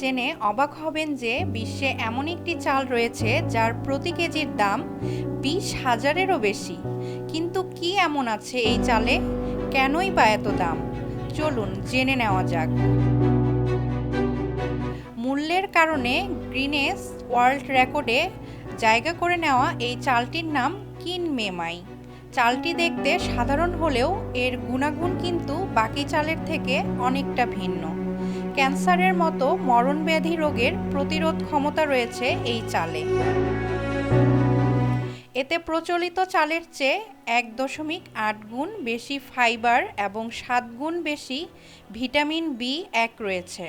জেনে অবাক হবেন যে বিশ্বে এমন একটি চাল রয়েছে যার প্রতি কেজির দাম বিশ হাজারেরও বেশি। কিন্তু কি এমন আছে এই চালে? কেনই বা এত দাম? চলুন জেনে নেওয়া যাক। মূল্যের কারণে গ্রিনেস ওয়ার্ল্ড রেকর্ডে জায়গা করে নেওয়া এই চালটির নাম কিন মেমাই। চালটি দেখতে সাধারণ হলেও এর গুণাগুণ কিন্তু বাকি চালের থেকে অনেকটা ভিন্ন। ক্যান্সারের মতো মরণব্যাধি রোগের প্রতিরোধ ক্ষমতা রয়েছে এই চালে। এতে প্রচলিত চালের চেয়ে এক দশমিক আট গুণ বেশি ফাইবার এবং সাত গুণ বেশি ভিটামিন বি এক রয়েছে।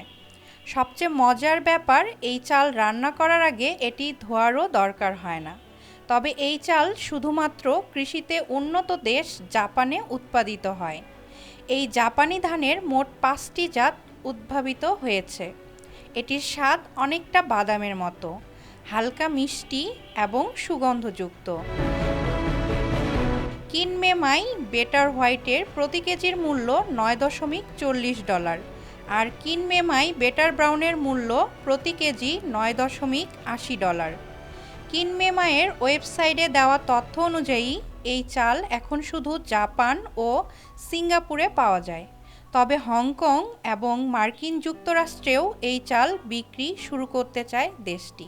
সবচেয়ে মজার ব্যাপার, এই চাল রান্না করার আগে এটি ধোয়ারও দরকার হয় না। তবে এই চাল শুধুমাত্র কৃষিতে উন্নত দেশ জাপানে উৎপাদিত হয়। এই জাপানি ধানের মোট পাঁচটি জাত উদ্ভাবিত হয়েছে। এটির স্বাদ অনেকটা বাদামের মতো, হালকা মিষ্টি এবং সুগন্ধযুক্ত। কিনমেমাই বেটার হোয়াইটের প্রতি কেজির মূল্য নয় দশমিক চল্লিশ ডলার আর কিনমেমাই বেটার ব্রাউনের মূল্য প্রতি কেজি নয় দশমিক আশি ডলার। কিনমেমায়ের ওয়েবসাইটে দেওয়া তথ্য অনুযায়ী, এই চাল এখন শুধু জাপান ও সিঙ্গাপুরে পাওয়া যায়। তবে হংকং এবং মার্কিন যুক্তরাষ্ট্রেও এই চাল বিক্রি শুরু করতে চায় দেশটি।